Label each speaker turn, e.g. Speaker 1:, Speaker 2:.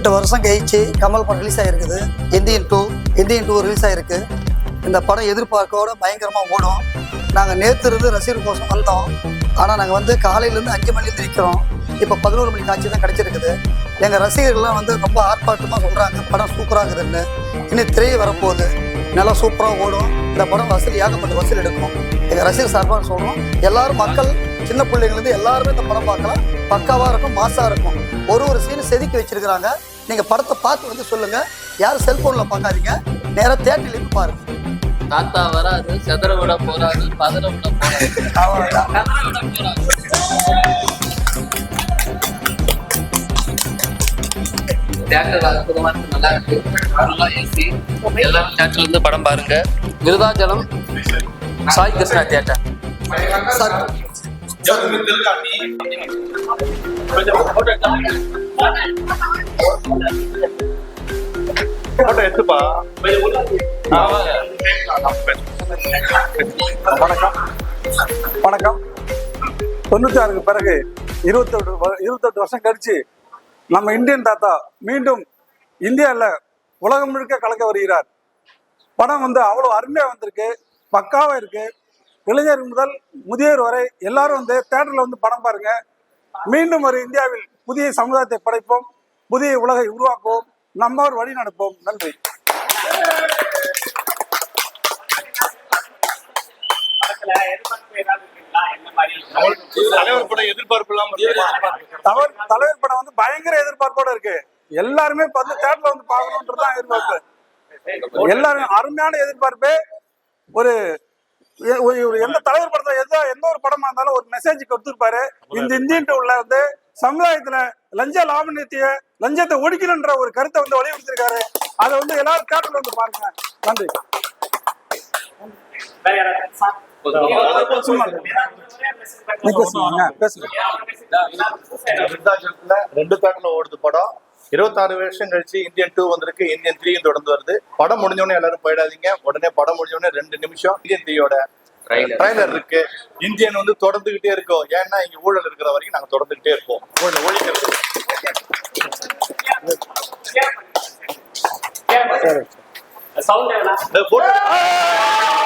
Speaker 1: எட்டு வருஷம் கழிச்சு கமல் படம் ரிலீஸ் ஆகிருக்குது Indian two Indian two release ஆகிருக்கு இந்த படம் எதிர்பார்க்கோட பயங்கரமாக ஓடும். நாங்கள் நேற்று இருந்து ரசிகர் கோஷம் வந்தோம். ஆனால் நாங்கள் வந்து காலையிலேருந்து அஞ்சு மணிலேருந்து நிற்கிறோம் இப்போ பதினோரு மணி காட்சி தான் கிடச்சிருக்குது. எங்கள் ரசிகர்கள்லாம் வந்து ரொம்ப ஆர்ப்பாட்டமாக சொல்கிறாங்க படம் சூப்பராக இருக்குதுன்னு. இன்னும் திரையை வரப்போகுது. நல்லா சூப்பராக ஓடும். இந்த படம் வசூல் ஏகப்பட்ட வசூல் எடுக்கும். எங்கள் ரசிகர் சார்பாக சொல்கிறோம் எல்லாரும் மக்கள் சின்ன பிள்ளைங்கலேருந்து எல்லாருமே இந்த படம் பார்க்கலாம். பக்காவாக இருக்கும் மாசாக இருக்கும். ஒரு ஒரு சீன் செதுக்கி வச்சிருக்கிறாங்க. நீங்கள் படத்தை பார்த்து வந்து சொல்லுங்கள் யாரும் செல்ஃபோனில் பார்க்காதீங்க. நேராக தேட்டரில் இருந்து பாருங்க.
Speaker 2: தாத்தா வராது செதற விட போறாரு. பதற விட போறாரு. தியேட்டர் அற்புதமா இருக்கு நல்லா இருக்கு. நல்லா ஏசி எல்லாரும் தியேட்டர்ல இருந்து படம் பாருங்க. Virudhachalam Sai Krishna theatre
Speaker 1: sir.
Speaker 3: Photo எடுத்துப்பா.
Speaker 4: வணக்கம். வணக்கம். தொண்ணூத்தாறுக்கு பிறகு இருபத்தெட்டு இருபத்தெட்டு வருஷம் கழிச்சு நம்ம இந்தியன் தாத்தா மீண்டும் இந்தியாவில் உலகம் முழுக்க கலக்க வருகிறார். படம் வந்து அவ்வளோ அருமையாக வந்திருக்கு பக்காவாக இருக்கு. இளைஞர் முதல் முதியோர் வரை எல்லாரும் வந்து தேட்டரில் வந்து படம் பாருங்க. மீண்டும் ஒரு இந்தியாவில் புதிய சமுதாயத்தை படைப்போம் புதிய உலகை உருவாக்குவோம். நம்மவர் வழி நடப்போம். நன்றி.
Speaker 3: தலைவர் படம்
Speaker 4: வந்து பயங்கர எதிர்பார்ப்போட இருக்கு. எல்லாருமே வந்து தேட்டர்ல வந்து பார்க்கணுன்றது எதிர்பார்ப்பு. எல்லாரும் அருமையான எதிர்பார்ப்பு. ஒரு எந்த தலைவர் படத்துல எந்த எந்த ஒரு படமா இருந்தாலும் ஒரு மெசேஜ் கொடுத்துருப்பாரு. இந்த இந்தியன் உள்ள வந்து சமுதாயத்துல லஞ்ச லாபநித்திய லஞ்சத்தை ஒழிக்கணுன்ற ஒரு கருத்தை வந்து வலியுறுத்திருக்காரு. அதை வந்து எல்லாரும் தேட்டர்ல வந்து பாருங்க. நன்றி.
Speaker 3: ரெண்டு தேட்டர்ல ஓடுது படம். இருபத்தாறு வருஷம் கழிச்சு இந்தியன் டூ வந்திருக்கு இந்தியன் த்ரீயும் தொடர்ந்து வருது. படம் முடிஞ்சோடனே எல்லாரும் போயிடாதீங்க. உடனே படம் முடிஞ்சோடனே ரெண்டு நிமிஷம் இந்தியன் த்ரீயோட ட்ரைலர் இருக்கு. இந்தியன் வந்து தொடர்ந்துகிட்டே இருக்கும். ஏன்னா இங்க ஊழல் இருக்கிற வரைக்கும் நாங்க தொடர்ந்துகிட்டே இருப்போம். ஊழல் ஒழிக்கிறது. photo-